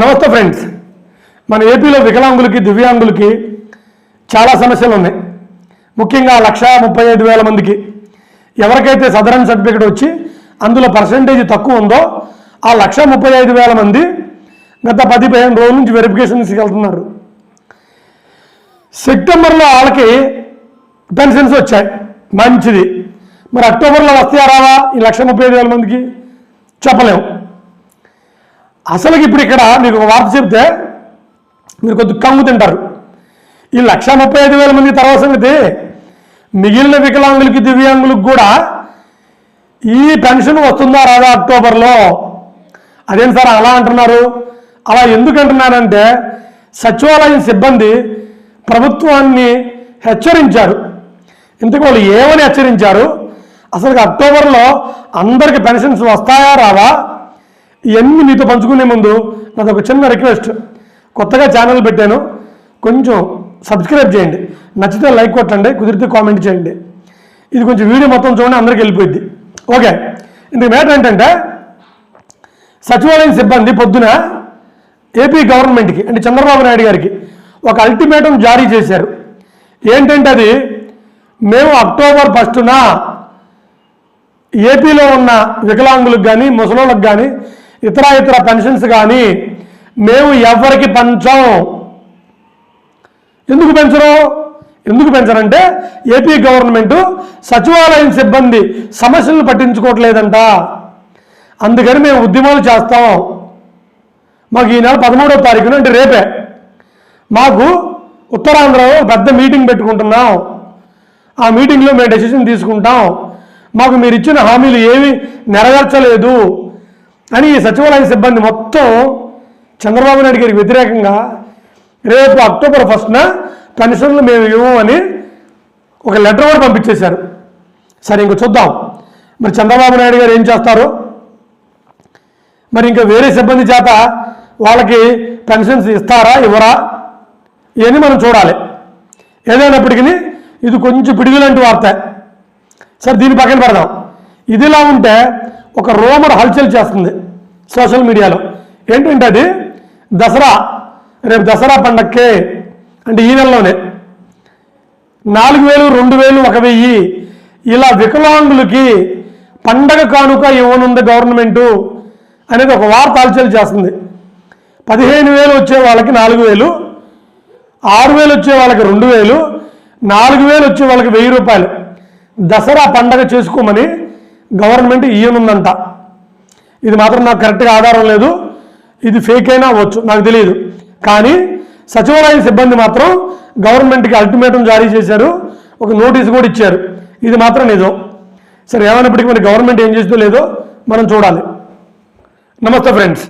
నమస్తే ఫ్రెండ్స్. మన ఏపీలో వికలాంగులకి దివ్యాంగులకి చాలా సమస్యలు ఉన్నాయి. ముఖ్యంగా లక్ష ముప్పై ఐదు వేల మందికి ఎవరికైతే సదరన్ సర్టిఫికేట్ వచ్చి అందులో పర్సంటేజ్ తక్కువ ఉందో ఆ లక్ష ముప్పై ఐదు వేల మంది గత పది పదిహేను రోజుల నుంచి వెరిఫికేషన్స్కి వెళ్తున్నారు సెప్టెంబర్లో వాళ్ళకి పెన్షన్స్ వచ్చాయి. మంచిది. మరి అక్టోబర్లో వస్తాయా రావా? ఈ లక్ష ముప్పై ఐదు వేల మందికి చెప్పలేము. అసలుకి ఇప్పుడు ఇక్కడ మీకు ఒక వార్త చెప్తే మీరు కొద్ది కంగు తింటారు. ఈ లక్ష ముప్పై ఐదు వేల మంది తర్వాత సంగతి మిగిలిన వికలాంగులకి దివ్యాంగులకు కూడా ఈ పెన్షన్ వస్తుందా రాదా అక్టోబర్లో? అదేం సార్ అలా అంటున్నారు? అలా ఎందుకు అంటున్నారంటే సచివాలయం సిబ్బంది ప్రభుత్వాన్ని హెచ్చరించారు. ఇంతకు వాళ్ళు ఏమని హెచ్చరించారు? అసలు అక్టోబర్లో అందరికి పెన్షన్స్ వస్తాయా రావా? ఇవన్నీ మీతో పంచుకునే ముందు నాది ఒక చిన్న రిక్వెస్ట్ కొత్తగా ఛానల్ పెట్టాను. కొంచెం సబ్స్క్రైబ్ చేయండి. నచ్చితే లైక్ కొట్టండి. కుదిరితే కామెంట్ చేయండి. ఇది కొంచెం వీడియో మొత్తం చూడండి అందరికి వెళ్ళిపోయింది ఓకే. ఇందుకు మ్యాటర్ ఏంటంటే సచివాలయం సిబ్బంది పొద్దున ఏపీ గవర్నమెంట్కి అంటే చంద్రబాబు నాయుడు గారికి ఒక అల్టిమేటం జారీ చేశారు. ఏంటంటే అది మేము అక్టోబర్ ఫస్టున ఏపీలో ఉన్న వికలాంగులకు కానీ ముసలోళ్ళకి కానీ ఇతర ఇతర పెన్షన్స్ కానీ మేము ఎవరికి పంచం. ఎందుకు పెంచరు? ఎందుకు పెంచరంటే ఏపీ గవర్నమెంట్ సచివాలయం సిబ్బంది సమస్యలను పట్టించుకోవట్లేదంట. అందుకని మేము ఉద్యమాలు చేస్తాం. మాకు ఈ నెల పదమూడవ తారీఖున అంటే రేపే. మాకు ఉత్తరాంధ్రలో పెద్ద మీటింగ్ పెట్టుకుంటున్నాం. ఆ మీటింగ్లో మేము డెసిషన్ తీసుకుంటాం. మాకు మీరు ఇచ్చిన హామీలు ఏమి నెరవేర్చలేదు. అని ఈ సచివాలయ సిబ్బంది మొత్తం చంద్రబాబు నాయుడు గారికి వ్యతిరేకంగా రేపు అక్టోబర్ ఫస్ట్న పెన్షన్లు మేము ఇవ్వమని ఒక లెటర్ కూడా పంపించేశారు. సరే ఇంక చూద్దాం. మరి చంద్రబాబు నాయుడు గారు ఏం చేస్తారు? మరి ఇంకా వేరే సిబ్బంది చేత వాళ్ళకి పెన్షన్స్ ఇస్తారా ఇవ్వరా? ఇవన్నీ మనం చూడాలి. ఏదైనప్పటికీ ఇది కొంచెం పిడిగిలాంటి వార్త. సరే దీని పక్కన పెడదాం. ఇదిలా ఉంటే ఒక రోమర్ హల్చల్ చేస్తుంది సోషల్ మీడియాలో. ఏంటంటే అది? దసరా రేపు దసరా పండక్కే అంటే ఈ నెలలోనే. నాలుగు వేలు రెండు వేలు ఒక వెయ్యి. ఇలా వికలాంగులకి పండగ కానుక ఇవ్వనుంది గవర్నమెంటు అనేది ఒక వార్త హల్చల్ చేస్తుంది. పదిహేను వేలు వచ్చే వాళ్ళకి నాలుగు వేలు ఆరు వేలు వచ్చే వాళ్ళకి రెండు వేలు నాలుగు వేలు వచ్చే వాళ్ళకి వెయ్యి రూపాయలు. దసరా పండగ చేసుకోమని గవర్నమెంట్ ఇయ్యనుందంట. ఇది మాత్రం నాకు కరెక్ట్గా ఆధారం లేదు. ఇది ఫేక్ అయినా అవ్వచ్చు నాకు తెలియదు కానీ సచివాలయం సిబ్బంది మాత్రం గవర్నమెంట్కి అల్టిమేటం జారీ చేశారు. ఒక నోటీస్ కూడా ఇచ్చారు. ఇది మాత్రం నిజం. సరే ఏమైనప్పటికీ మరి గవర్నమెంట్ ఏం చేస్తుందో లేదో మనం చూడాలి. నమస్తే ఫ్రెండ్స్.